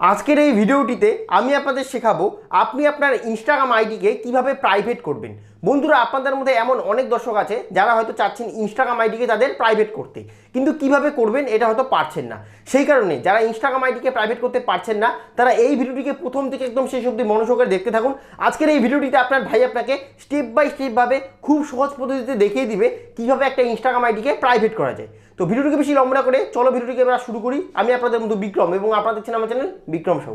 আজকের এই ভিডিওটিতে আমি আপনাদের শেখাবো আপনি আপনার ইনস্টাগ্রাম আইডিকে কীভাবে প্রাইভেট করবেন। বন্ধুরা, আপনাদের মধ্যে এমন অনেক দর্শক আছে যারা হয়তো চাচ্ছেন ইনস্টাগ্রাম আইডিকে তাদের প্রাইভেট করতে। কিন্তু কীভাবে করবেন এটা হয়তো পারছেন না। সেই কারণে যারা ইনস্টাগ্রাম আইডিকে প্রাইভেট করতে পারছেন না, তারা এই ভিডিওটিকে প্রথম থেকে একদম শেষ অবধি মনোযোগের দেখতে থাকুন। আজকের এই ভিডিওটিতে আপনার ভাই আপনাকে স্টেপ বাই স্টেপভাবে খুব সহজ পদ্ধতিতে দেখিয়ে দিবে কীভাবে একটা ইনস্টাগ্রাম আইডিকে প্রাইভেট করা যায়। তো ভিডিওটিকে বেশি লম্বা করে চলো ভিডিওটিকে আমরা শুরু করি। আমি আপনাদের মধ্যে বিক্রম এবং আপনারা দেখছেন আমার চ্যানেল বিক্রম শো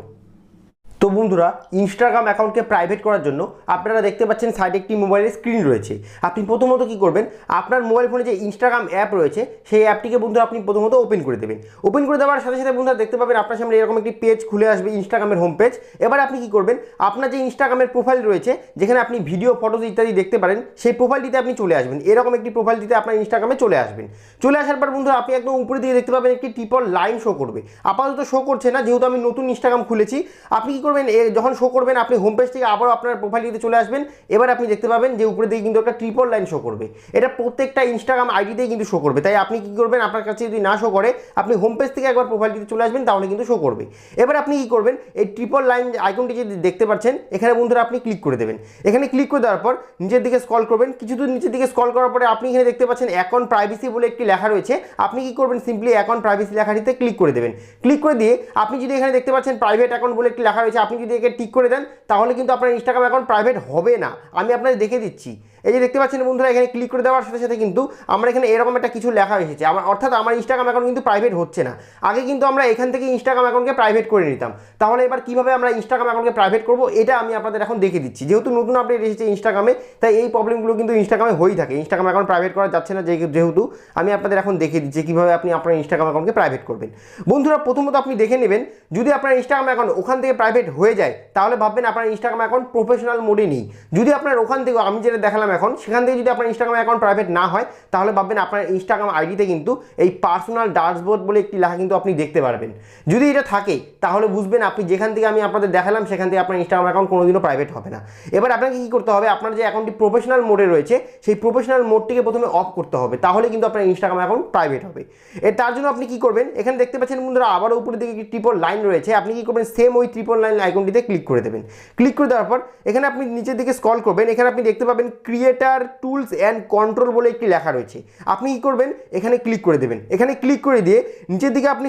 তো বন্ধুরা ইনস্টাগ্রাম অ্যাকাউন্টকে প্রাইভেট করার জন্য আপনারা দেখতে পাচ্ছেন সাইডে একটি মোবাইলের স্ক্রিন রয়েছে। আপনি প্রথমত কি করবেন, আপনার মোবাইল ফোনে যে ইনস্টাগ্রাম অ্যাপ রয়েছে, সেই অ্যাপটিকে বন্ধুরা আপনি প্রথমত ওপেন করে দেবেন। ওপেন করে দেওয়ার সাথে সাথে বন্ধুরা দেখতে পাবেন আপনার সামনে এরকম একটি পেজ খুলে আসবে ইনস্টাগ্রামের হোম পেজ এবার আপনি কি করবেন, আপনার যে ইনস্টাগ্রামের প্রোফাইল রয়েছে, যেখানে আপনি ভিডিও ফটোজ ইত্যাদি দেখতে পারেন, সেই প্রোফাইলটিতে আপনি চলে আসবেন। এরকম একটি প্রোফাইল দিতে আপনার ইনস্টাগ্রামে চলে আসবেন। চলে আসার পর বন্ধুরা আপনি একদম উপরে দিকে দেখতে পাবেন একটি টিপল লাইন শো করবে। আপাতত শো করছে না, যেহেতু আমি নতুন ইনস্টাগ্রাম খুলেছি। আপনি কি করবেন যখন শো করবেন, আপনি হোম পেজ থেকে আবারও আপনার প্রোফাইলটিতে চলে আসবেন। এবার আপনি দেখতে পাবেন যে উপরে দিকে কিন্তু একটা ট্রিপল লাইন শো করবে। এটা প্রত্যেকটা ইনস্টাগ্রাম আইডিতেই কিন্তু শো করবে। তাই আপনি কি করবেন? আপনার কাছে যদি না শো করে, আপনি হোম পেজ থেকে একবার প্রোফাইলটিতে চলে আসবেন, তাহলে কিন্তু শো করবে। এবার আপনি কি করবেন? এই ট্রিপল লাইন আইকনটি যে দেখতে পাচ্ছেন, এখানে বন্ধুরা আপনি ক্লিক করে দেবেন। এখানে ক্লিক করে দেওয়ার পর নিচের দিকে স্কল করবেন। কিছু দূর নিচের দিকে স্কল করার পরে আপনি এখানে দেখতে পাচ্ছেন অ্যাকাউন্ট প্রাইভেসি বলে একটি লেখা রয়েছে। আপনি কি করবেন? সিম্পলি অ্যাকাউন্ট প্রাইভেসি লেখাটিতে ক্লিক করে দেবেন। ক্লিক করে দিয়ে আপনি যদি এখানে দেখতে পাচ্ছেন প্রাইভেট অ্যাকাউন্ট বলে একটি লেখা রয়েছে আপনি যদি একে টিক করে দেন, তাহলে কিন্তু আপনার ইনস্টাগ্রাম অ্যাকাউন্ট প্রাইভেট হবে না। আমি আপনাদের দেখে দিচ্ছি। এই যে দেখতে পাচ্ছেন বন্ধুরা, এখানে ক্লিক করে দেওয়ার সাথে সাথে কিন্তু আমরা এখানে এরকম একটা কিছু লেখা এসেছে। আমার অর্থাৎ আমার ইনস্টাগ্রাম অ্যাকাউন্ট কিন্তু প্রাইভেট হচ্ছে না। আগে কিন্তু আমরা এখান থেকে ইনস্টাগ্রাম অ্যাকাউন্টকে প্রাইভেট করে নিতাম। তাহলে এবার কীভাবে আমরা ইনস্টাগ্রাম অ্যাকাউন্টকে প্রাইভেট করব, এটা আমি আপনাদের এখন দেখে দিচ্ছি। যেহেতু নতুন আপডেট এসেছে ইনস্টাগ্রামে তাই এই প্রবলেমগুলো কিন্তু ইনস্টাগ্রামে হয়েই থাকে। ইনস্টাগ্রাম অ্যাকাউন্ট প্রাইভেট করা যাচ্ছে না, যেহেতু আমি আপনাদের এখন দেখে দিচ্ছি কীভাবে আপনি আপনার ইনস্টাগ্রাম অ্যাকাউন্টকে প্রাইভেট করবেন। বন্ধুরা, প্রথমত আপনি দেখে নেবেন, যদি আপনার ইনস্টাগ্রাম অ্যাকাউন্ট ওখান থেকে প্রাইভেট হয়ে যায়, তাহলে ভাববেন আপনার ইনস্টাগ্রাম অ্যাকাউন্ট প্রফেশনাল মোডে নেই। যদি আপনার ওখান থেকে আমি যেটা দেখালাম এখন, সেখান থেকে যদি আপনার ইনস্টাগ্রাম অ্যাকাউন্ট প্রাইভেট না হয়, তাহলে ভাববেন আপনার ইনস্টাগ্রাম আইডিতে কিন্তু এই পার্সোনাল ড্যাশবোর্ড বলে একটি লেখা কিন্তু আপনি দেখতে পারবেন। যদি এটা থাকে, তাহলে বুঝবেন আপনি যেখান থেকে আমি আপনাদের দেখালাম, সেখান থেকে আপনার ইনস্টাগ্রাম অ্যাকাউন্ট কোনোদিনও প্রাইভেট হবে না। এবার আপনাকে কী করতে হবে, আপনার যে অ্যাকাউন্টটি প্রফেশনাল মোডে রয়েছে, সেই প্রফেশনাল মোডটিকে প্রথমে অফ করতে হবে, তাহলে কিন্তু আপনার ইনস্টাগ্রাম অ্যাকাউন্ট প্রাইভেট হবে। এর তার জন্য আপনি কি করবেন, এখানে দেখতে পাচ্ছেন বন্ধুরা আবার উপরের দিকে একটি ট্রিপল লাইন রয়েছে, আপনি কি করবেন সেম ওই ট্রিপল লাইন আইকনটিতে ক্লিক করে দেবেন। ক্লিক করে দেওয়ার পর, এখানে আপনি নিচের দিকে স্ক্রল করবেন, এখানে আপনি দেখতে পাবেন ক্রিয়েটার টুলস অ্যান্ড কন্ট্রোল বলে একটি লেখা রয়েছে। আপনি কি করবেন? এখানে ক্লিক করে দেবেন। এখানে ক্লিক করে দিয়ে নিচের দিকে আপনি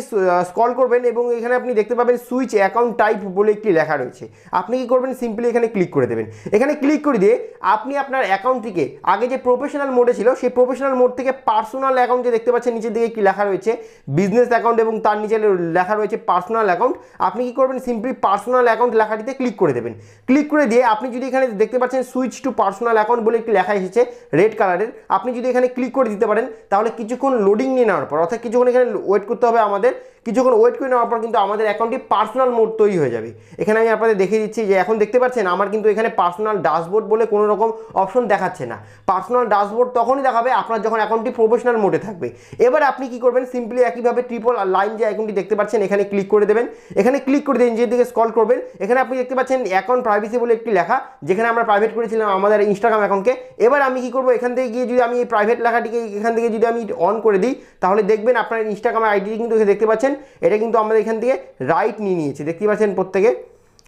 স্ক্রল করবেন এবং এখানে আপনি দেখতে পাবেন সুইচ অ্যাকাউন্ট টাইপ বলে একটি লেখা রয়েছে। আপনি কি করবেন? সিম্পলি এখানে ক্লিক করে দেবেন। এখানে ক্লিক করে দিয়ে আপনি আপনার অ্যাকাউন্টটিকে আগে যে প্রফেশনাল মোডে ছিল, সেই প্রফেশনাল মোড থেকে পার্সোনাল অ্যাকাউন্ট যে দেখতে পাচ্ছেন, নিচের দিকে কি লেখা রয়েছে বিজনেস অ্যাকাউন্ট এবং তার নিচে লেখা রয়েছে পার্সোনাল অ্যাকাউন্ট আপনি কি করবেন? সিম্পলি পার্সোনাল অ্যাকাউন্ট লেখাটিতে ক্লিক করে দেবেন। ক্লিক করে দিয়ে আপনি যদি এখানে দেখতে পাচ্ছেন সুইচ টু পার্সোনাল অ্যাকাউন্ট বলে একটি লেখা এসেছে রেড কালারের আপনি যদি এখানে ক্লিক করে দিতে পারেন, তাহলে কিছুক্ষণ লোডিং নিয়ে নেওয়ার পর, অর্থাৎ কিছুক্ষণ এখানে ওয়েট করতে হবে আমাদের কিছুক্ষণ ওয়েট করে নেওয়ার পর কিন্তু আমাদের অ্যাকাউন্টটি পার্সোনাল মোড তৈরি হয়ে যাবে। এখানে আমি আপনাদের দেখিয়ে দিচ্ছি যে এখন দেখতে পাচ্ছেন, আমার কিন্তু এখানে পার্সোনাল ড্যাশবোর্ড বলে কোনো রকম অপশন দেখাচ্ছে না। পার্সোনাল ড্যাশবোর্ড তখনই দেখাবে আপনার যখন অ্যাকাউন্টটি প্রফেশনাল মোডে থাকবে। এবার আপনি কি করবেন সিম্পলি একইভাবে ট্রিপল লাইন যে অ্যাকাউন্টটি দেখতে পাচ্ছেন, এখানে ক্লিক করে দেবেন। এখানে ক্লিক করে দিয়ে নিজের দিকে স্ক্রল করবেন। এখানে আপনি দেখতে পাচ্ছেন অ্যাকাউন্ট প্রাইভেসি বলে একটি লেখা, যেখানে আমরা প্রাইভেট করেছিলাম আমাদের ইনস্টাগ্রাম অ্যাকাউন্টকে এবার আমি কি করব, এখান থেকে গিয়ে যদি আমি এই প্রাইভেট লেখাটিকে, এখান থেকে যদি আমি অন করে দিই, তাহলে দেখবেন আপনার ইনস্টাগ্রামের আইডিটি কিন্তু দেখতে পাচ্ছেন। এটা কিন্তু আমাদের এখান থেকে রাইট নিয়ে নিয়েছি। দেখতে পাচ্ছেন প্রত্যেকে?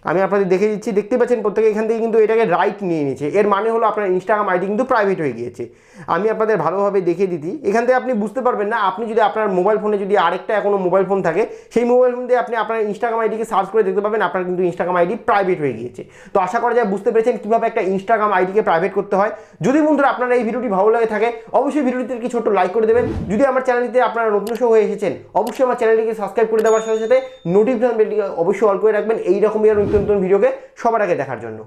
আমি আপনাদের দেখে দিচ্ছি দেখতে পাচ্ছেন প্রত্যেকে এখান থেকে কিন্তু এটাকে রাইট নিয়ে নিয়েছে। এর মানে হলো আপনার ইনস্টাগ্রাম আইডি কিন্তু প্রাইভেট হয়ে গিয়েছে। আমি আপনাদের ভালোভাবে দেখিয়ে দিতি এখান থেকে আপনি বুঝতে পারবেন না, আপনি যদি আপনার মোবাইল ফোনে যদি আরেকটা কোনো মোবাইল ফোন থাকে, সেই মোবাইল ফোন দিয়ে আপনি আপনার ইনস্টাগ্রাম আইডিকে সার্চ করে দেখতে পাবেন, আপনার কিন্তু ইনস্টাগ্রাম আইডি প্রাইভেট হয়ে গিয়েছে। তো আশা করা যায় বুঝতে পেরেছেন কীভাবে একটা ইনস্টাগ্রাম আইডিকে প্রাইভেট করতে হয়। যদি বন্ধুরা আপনার এই ভিডিওটি ভালো লাগে থাকে, অবশ্যই ভিডিওটিতে কি ছোট্ট লাইক করে দেবেন। যদি আমার চ্যানেলটিতে আপনারা নতুন শো হয়ে এসেছেন, অবশ্যই আমার চ্যানেলটিকে সাবস্ক্রাইব করে দেওয়ার সাথে সাথে নোটিফিকেশন বেলটিকে অবশ্যই অল করে রাখবেন। এই রকমই আর নতুন নতুন ভিডিওকে সবার আগে দেখার জন্য।